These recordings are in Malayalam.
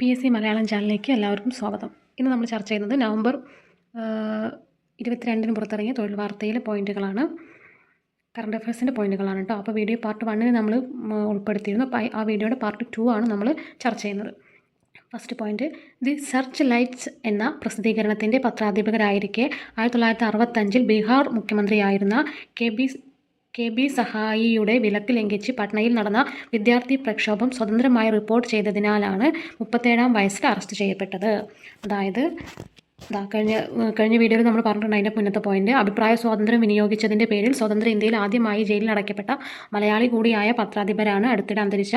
പി എസ് സി മലയാളം ചാനലിലേക്ക് എല്ലാവർക്കും സ്വാഗതം. ഇന്ന് നമ്മൾ ചർച്ച ചെയ്യുന്നത് നവംബർ ഇരുപത്തിരണ്ടിന് പുറത്തിറങ്ങിയ തൊഴിൽ വാർത്തയിലെ പോയിന്റുകളാണ്. കറണ്ട് അഫയേഴ്സിന്റെ പോയിന്റുകളാണ് കേട്ടോ അപ്പോൾ വീഡിയോ പാർട്ട് വണ്ണിന് നമ്മൾ ഉൾപ്പെടുത്തിയിരുന്നു. അപ്പോൾ ആ വീഡിയോയുടെ പാർട്ട് ടു ആണ് നമ്മൾ ചർച്ച ചെയ്യുന്നത്. First point the search lights എന്ന പ്രസിദ്ധീകരണത്തിന്റെ പത്രാധിപകരായിരിക്കെ ആയിരത്തി തൊള്ളായിരത്തി അറുപത്തഞ്ചിൽ ബീഹാർ മുഖ്യമന്ത്രിയായിരുന്ന കെ ബി കെ ബി സഹായിയുടെ വിലക്ക് ലംഘിച്ച് പട്നയിൽ നടന്ന വിദ്യാർത്ഥി പ്രക്ഷോഭം സ്വതന്ത്രമായി റിപ്പോർട്ട് ചെയ്തതിനാലാണ് മുപ്പത്തേഴാം വയസ്സിൽ അറസ്റ്റ് ചെയ്യപ്പെട്ടത്. അതായത് കഴിഞ്ഞ കഴിഞ്ഞ വീഡിയോയിൽ നമ്മൾ പറഞ്ഞിട്ടുണ്ട് അതിന്റെ മുന്നത്തെ പോയിന്റ് അഭിപ്രായ സ്വാതന്ത്ര്യം വിനിയോഗിച്ചതിന്റെ പേരിൽ സ്വതന്ത്ര ഇന്ത്യയിൽ ആദ്യമായി ജയിലിൽ അടയ്ക്കപ്പെട്ട മലയാളി കൂടിയായ പത്രാധിപരാണ് അടുത്തിടെ അന്തരിച്ച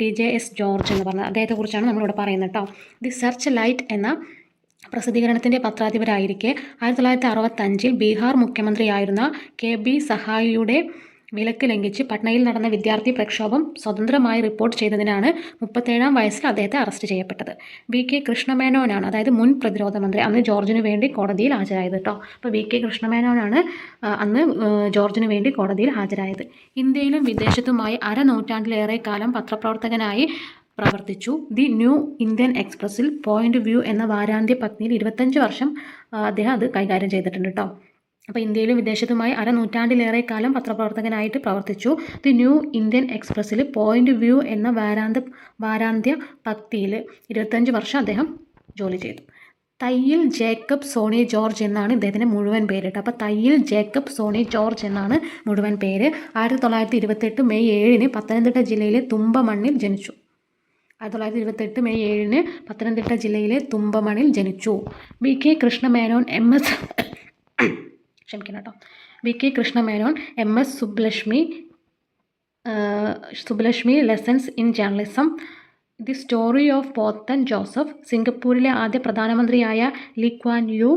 ടി ജെ എസ് ജോർജ് എന്ന് പറഞ്ഞത് അദ്ദേഹത്തെക്കുറിച്ചാണ് നമ്മളിവിടെ പറയുന്നത് കേട്ടോ ദി സെർച്ച് ലൈറ്റ് എന്ന പ്രസിദ്ധീകരണത്തിന്റെ പത്രാധിപരായിരിക്കെ ആയിരത്തി തൊള്ളായിരത്തി അറുപത്തഞ്ചിൽ ബീഹാർ മുഖ്യമന്ത്രിയായിരുന്ന കെ ബി സഹായിയുടെ വിലക്ക് ലംഘിച്ച് പട്നയിൽ നടന്ന വിദ്യാർത്ഥി പ്രക്ഷോഭം സ്വതന്ത്രമായി റിപ്പോർട്ട് ചെയ്തതിനാണ് മുപ്പത്തേഴാം വയസ്സിൽ അദ്ദേഹത്തെ അറസ്റ്റ് ചെയ്യപ്പെട്ടത്. വി കെ കൃഷ്ണമേനോനാണ് അതായത് മുൻ പ്രതിരോധ മന്ത്രി അന്ന് ജോർജിനു വേണ്ടി കോടതിയിൽ ഹാജരായത് കേട്ടോ അപ്പോൾ വി കെ കൃഷ്ണമേനോനാണ് അന്ന് ജോർജിനു ജോർജിന് വേണ്ടി കോടതിയിൽ ഹാജരായത്. ഇന്ത്യയിലും വിദേശത്തുമായി അരനൂറ്റാണ്ടിലേറെ കാലം പത്രപ്രവർത്തകനായി പ്രവർത്തിച്ചു. ദി ന്യൂ ഇന്ത്യൻ എക്സ്പ്രസിൽ പോയിന്റ് വ്യൂ എന്ന വാരാന്ത്യ പത്നിയിൽ ഇരുപത്തഞ്ച് വർഷം അദ്ദേഹം അത് കൈകാര്യം ചെയ്തിട്ടുണ്ട് കേട്ടോ അപ്പോൾ ഇന്ത്യയിലും വിദേശത്തുമായി അരനൂറ്റാണ്ടിലേറെ കാലം പത്രപ്രവർത്തകനായിട്ട് പ്രവർത്തിച്ചു. ദി ന്യൂ ഇന്ത്യൻ എക്സ്പ്രസ്സിൽ പോയിന്റ് വ്യൂ എന്ന വാരാന്ത വാരാന്ത്യ പത്തിയിൽ ഇരുപത്തഞ്ച് വർഷം അദ്ദേഹം ജോലി ചെയ്തു. തയ്യിൽ ജേക്കബ് സോണി ജോർജ് എന്നാണ് ഇദ്ദേഹത്തിന്റെ മുഴുവൻ പേര് കേട്ടോ അപ്പോൾ തയ്യിൽ ജേക്കബ് സോണി ജോർജ് എന്നാണ് മുഴുവൻ പേര്. ആയിരത്തി തൊള്ളായിരത്തി ഇരുപത്തെട്ട് മെയ് ഏഴിന് പത്തനംതിട്ട ജില്ലയിലെ തുമ്പമണ്ണിൽ ജനിച്ചു. ആയിരത്തി തൊള്ളായിരത്തി ഇരുപത്തെട്ട് മെയ് ഏഴിന് പത്തനംതിട്ട ജില്ലയിലെ തുമ്പമണിൽ ജനിച്ചു. V K Krishna Menon M S ക്ഷമിക്കണം കേട്ടോ. V K Krishna Menon M S Subbulakshmi Subbulakshmi lessons in journalism the story of Pothan Joseph സിംഗപ്പൂരിലെ ആദ്യ പ്രധാനമന്ത്രിയായ ലിക്വാൻ യു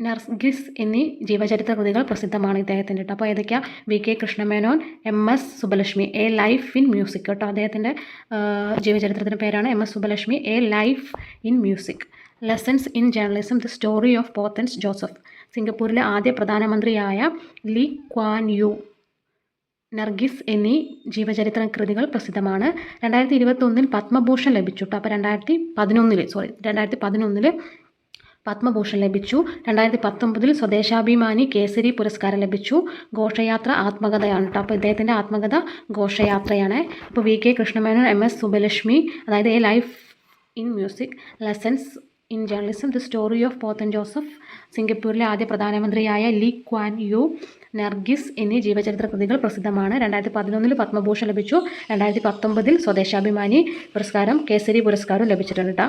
നർഗിസ് എന്നീ ജീവചരിത്ര കൃതികൾ പ്രസിദ്ധമാണ് ഇദ്ദേഹത്തിന്റെ കേട്ടോ. അപ്പോൾ ഏതൊക്കെയാണ് V K Krishna Menon M S Subbulakshmi a life in music കേട്ടോ. അദ്ദേഹത്തിന്റെ ജീവചരിത്രത്തിന്റെ പേരാണ് M S Subbulakshmi a life in music. Lessons in journalism the story of Pothan's Joseph. സിംഗപ്പൂരിലെ ആദ്യ പ്രധാനമന്ത്രിയായ ലി ക്വാൻ യു. നർഗിസ് എന്നീ ജീവചരിത്ര കൃതികൾ പ്രസിദ്ധമാണ്. രണ്ടായിരത്തി ഇരുപത്തൊന്നിൽ പത്മഭൂഷൺ ലഭിച്ചു അപ്പോൾ രണ്ടായിരത്തി പതിനൊന്നിൽ സോറി രണ്ടായിരത്തി പതിനൊന്നിൽ പത്മഭൂഷൺ ലഭിച്ചു. രണ്ടായിരത്തി പത്തൊമ്പതിൽ സ്വദേശാഭിമാനി കേസരി പുരസ്കാരം ലഭിച്ചു. ഘോഷയാത്ര ആത്മകഥയാണ് കേട്ടോ അപ്പോൾ ഇദ്ദേഹത്തിന്റെ ആത്മകഥ ഘോഷയാത്രയാണ്. അപ്പോൾ V K Krishna Menon M S Subbulakshmi അതായത് a life in music lessons in journalism the story of Pothan Joseph സിംഗപ്പൂരിലെ ആദ്യ പ്രധാനമന്ത്രിയായ ലീ ക്വാൻ യു നർഗിസ് എന്നീ ജീവചരിത്ര കൃതികൾ പ്രസിദ്ധമാണ്. രണ്ടായിരത്തി പതിനൊന്നിൽ പത്മഭൂഷൺ ലഭിച്ചു. രണ്ടായിരത്തി പത്തൊമ്പതിൽ സ്വദേശാഭിമാനി പുരസ്കാരം കേസരി പുരസ്കാരവും ലഭിച്ചിട്ടുണ്ട്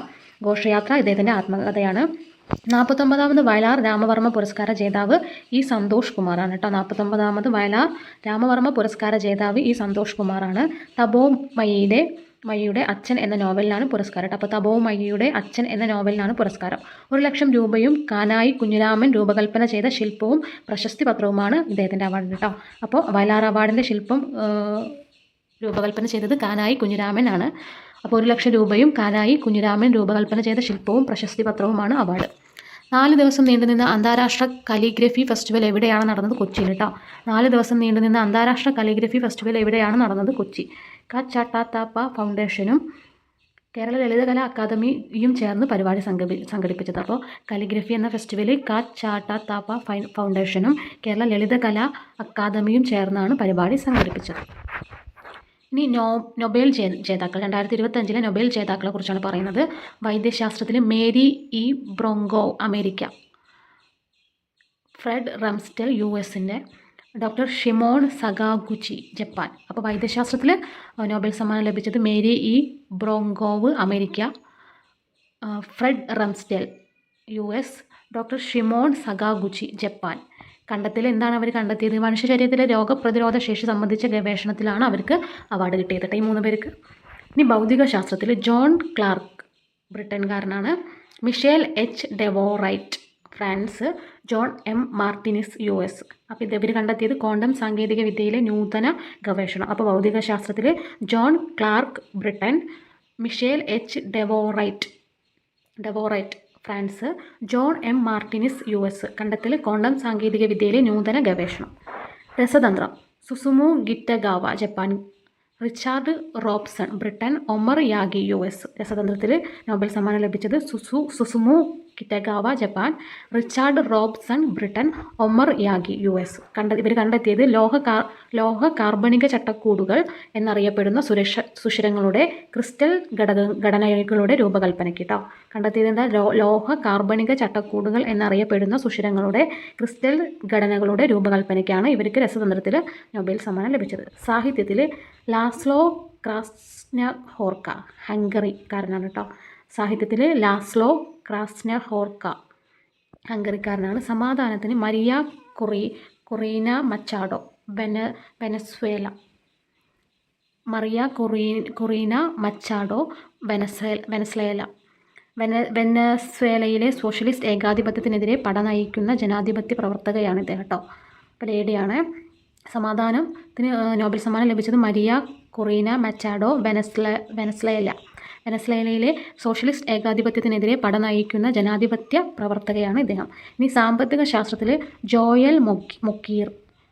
ഘോഷയാത്ര ഇദ്ദേഹത്തിന്റെ ആത്മകഥയാണ്. നാൽപ്പത്തൊമ്പതാമത് വയലാർ രാമവർമ്മ പുരസ്കാര ജേതാവ് ഈ സന്തോഷ് കുമാറാണ് കേട്ടോ. നാൽപ്പത്തൊമ്പതാമത് വയലാർ രാമവർമ്മ പുരസ്കാര ജേതാവ് ഈ സന്തോഷ് കുമാറാണ്. തബോ മയിയുടെ മയ്യയുടെ അച്ഛൻ എന്ന നോവലിനാണ് പുരസ്കാരം അപ്പോൾ തബോ മയ്യയുടെ അച്ഛൻ എന്ന നോവലിനാണ് പുരസ്കാരം. ഒരു ലക്ഷം രൂപയും കാനായി കുഞ്ഞിരാമൻ രൂപകൽപ്പന ചെയ്ത ശില്പവും പ്രശസ്തി പത്രവുമാണ് ഇദ്ദേഹത്തിന്റെ അവാർഡ് കേട്ടോ. അപ്പോൾ വയലാർ അവാർഡിന്റെ ശില്പം രൂപകൽപ്പന ചെയ്തത് കാനായി കുഞ്ഞുരാമൻ ആണ്. അപ്പോൾ ഒരു ലക്ഷം രൂപയും കാനായി കുഞ്ഞിരാമൻ രൂപകൽപ്പന ചെയ്ത ശില്പവും പ്രശസ്തി പത്രവുമാണ് അവാർഡ്. നാല് ദിവസം നീണ്ടുനിന്ന അന്താരാഷ്ട്ര കലിഗ്രഫി ഫെസ്റ്റിവൽ എവിടെയാണ് നടന്നത്? കൊച്ചിയിൽ കേട്ടോ. നാല് ദിവസം നീണ്ടുനിന്ന അന്താരാഷ്ട്ര കലിഗ്രഫി ഫെസ്റ്റിവൽ എവിടെയാണ് നടന്നത്? കൊച്ചി. കച്ചാട്ടാത്താപ്പ ഫൗണ്ടേഷനും കേരള ലളിതകലാ അക്കാദമിയും ചേർന്ന് പരിപാടി സംഘടി സംഘടിപ്പിച്ചത്. അപ്പോൾ കലിഗ്രഫി എന്ന ഫെസ്റ്റിവലിൽ കച്ചാട്ടാത്താപ്പ ഫൗണ്ടേഷനും കേരള ലളിതകലാ അക്കാദമിയും ചേർന്നാണ് പരിപാടി സംഘടിപ്പിച്ചത്. ഇനി നോ നൊബേൽ ജേ ജേതാക്കൾ രണ്ടായിരത്തി ഇരുപത്തഞ്ചിലെ നൊബേൽ ജേതാക്കളെ കുറിച്ചാണ് പറയുന്നത്. വൈദ്യശാസ്ത്രത്തിൽ Mary E Brunkow America. Fred Ramsdell U എസിന്റെ ഡോക്ടർ ഷിമോൺ സഗാഗുച്ചി ജപ്പാൻ. അപ്പോൾ വൈദ്യശാസ്ത്രത്തിൽ നൊബേൽ സമ്മാനം ലഭിച്ചത് Mary E Brunkow America. Fred Ramsdell U S doctor Shimon Sakaguchi Japan. കണ്ടെത്തൽ എന്താണ് അവർ കണ്ടെത്തിയത്? മനുഷ്യ ശരീരത്തിലെ രോഗപ്രതിരോധ ശേഷി സംബന്ധിച്ച ഗവേഷണത്തിലാണ് അവർക്ക് അവാർഡ് കിട്ടിയത് കേട്ടോ ഈ മൂന്ന് പേർക്ക്. ഇനി ഭൗതിക ശാസ്ത്രത്തിൽ John Clarke ബ്രിട്ടൻകാരനാണ്. Michel H Devoret France. John M Martinis U S. അപ്പോൾ ഇത് ഇവർ കണ്ടെത്തിയത് ക്വാണ്ടം സാങ്കേതിക വിദ്യയിലെ നൂതന ഗവേഷണം. അപ്പോൾ ഭൗതിക ശാസ്ത്രത്തിൽ John Clarke Britain. Michel H Devoret Devoret. France John M Martinis U S കണ്ടെത്തൽ കോണ്ടം സാങ്കേതിക വിദ്യയിലെ നൂതന ഗവേഷണം. രസതന്ത്രം. Susumu Kitagawa Japan. Richard Robson Britain. Omar Yaghi U S. രസതന്ത്രത്തിൽ Nobel സമ്മാനം ലഭിച്ചത് സുസു Susumu Kitagawa Japan Richard Robson Britain Omar Yaghi U S. കണ്ട ഇവർ കണ്ടെത്തിയത് ലോഹ കാർ ലോഹ കാർബണിക ചട്ടക്കൂടുകൾ എന്നറിയപ്പെടുന്ന സുരക്ഷ സുഷിരങ്ങളുടെ ക്രിസ്റ്റൽ ഘടക ഘടനകളുടെ രൂപകൽപ്പനയ്ക്ക് കേട്ടോ കണ്ടെത്തിയത് എന്താ? ലോഹ കാർബണിക ചട്ടക്കൂടുകൾ എന്നറിയപ്പെടുന്ന സുഷിരങ്ങളുടെ ക്രിസ്റ്റൽ ഘടനകളുടെ രൂപകൽപ്പനയ്ക്കാണ് ഇവർക്ക് രസതന്ത്രത്തിൽ നൊബേൽ സമ്മാനം ലഭിച്ചത്. സാഹിത്യത്തിൽ ലാസ്ലോ ക്രാസ്ന ഹോർക്ക ഹംഗറിക്കാരനാണ് കേട്ടോ സാഹിത്യത്തിൽ ലാസ്ലോ ക്രാസ്നർ ഹോർക്ക ഹംഗറിക്കാരനാണ്. സമാധാനത്തിന് മരിയ കുറി കൊറീന മച്ചാഡോ വെന വെനസ്വേല മറിയ കൊറീ കൊറീന മച്ചാഡോ വെനസ്വേ വെനസ്വേല. വെന വെനസ്വേലയിലെ സോഷ്യലിസ്റ്റ് ഏകാധിപത്യത്തിനെതിരെ പട നയിക്കുന്ന ജനാധിപത്യ പ്രവർത്തകയാണ് ഇദ്ദേഹം കേട്ടോ അപ്പോൾ ലേഡിയാണ് സമാധാനത്തിന് നോബൽ സമ്മാനം ലഭിച്ചത് മരിയ കൊറീന മച്ചാഡോ വെനസ്ല വെനസ്ലേല വെനസ്ലേലയിലെ സോഷ്യലിസ്റ്റ് ഏകാധിപത്യത്തിനെതിരെ പട നയിക്കുന്ന ജനാധിപത്യ പ്രവർത്തകയാണ് ഇദ്ദേഹം. ഇനി സാമ്പത്തിക ശാസ്ത്രത്തിൽ ജോയൽ മൊക്കി മൊക്കീർ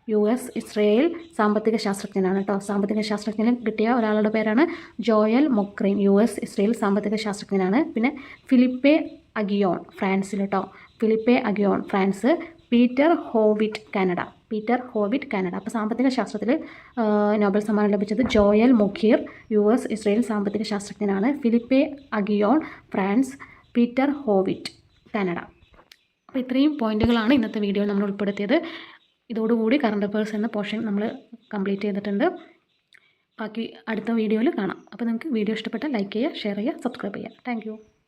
യു എസ് ഇസ്രയേൽ സാമ്പത്തിക ശാസ്ത്രജ്ഞനാണ് കേട്ടോ. സാമ്പത്തിക ശാസ്ത്രജ്ഞന് കിട്ടിയ ഒരാളുടെ പേരാണ് Joel Mokyr U S Israel സാമ്പത്തിക ശാസ്ത്രജ്ഞനാണ്. പിന്നെ ഫിലിപ്പെ അഗിയോൺ ഫ്രാൻസിൽ കേട്ടോ. Philippe Aghion France Peter Howitt Canada. Peter Howitt Canada. അപ്പോൾ സാമ്പത്തിക ശാസ്ത്രത്തിൽ നോബൽ സമ്മാനം ലഭിച്ചത് Joel Mokyr U S Israel സാമ്പത്തിക ശാസ്ത്രജ്ഞനാണ്. Philippe Aghion France Peter Howitt Canada. അപ്പോൾ ഇത്രയും പോയിന്റുകളാണ് ഇന്നത്തെ വീഡിയോയിൽ നമ്മൾ ഉൾപ്പെടുത്തിയത്. ഇതോടുകൂടി കറണ്ട് അഫയേഴ്സ് എന്ന പോർഷൻ നമ്മൾ കംപ്ലീറ്റ് ചെയ്തിട്ടുണ്ട്. ബാക്കി അടുത്ത വീഡിയോയിൽ കാണാം. അപ്പോൾ നിങ്ങൾക്ക് വീഡിയോ ഇഷ്ടപ്പെട്ടാൽ ലൈക്ക് ചെയ്യുക ഷെയർ ചെയ്യുക സബ്സ്ക്രൈബ് ചെയ്യുക. താങ്ക്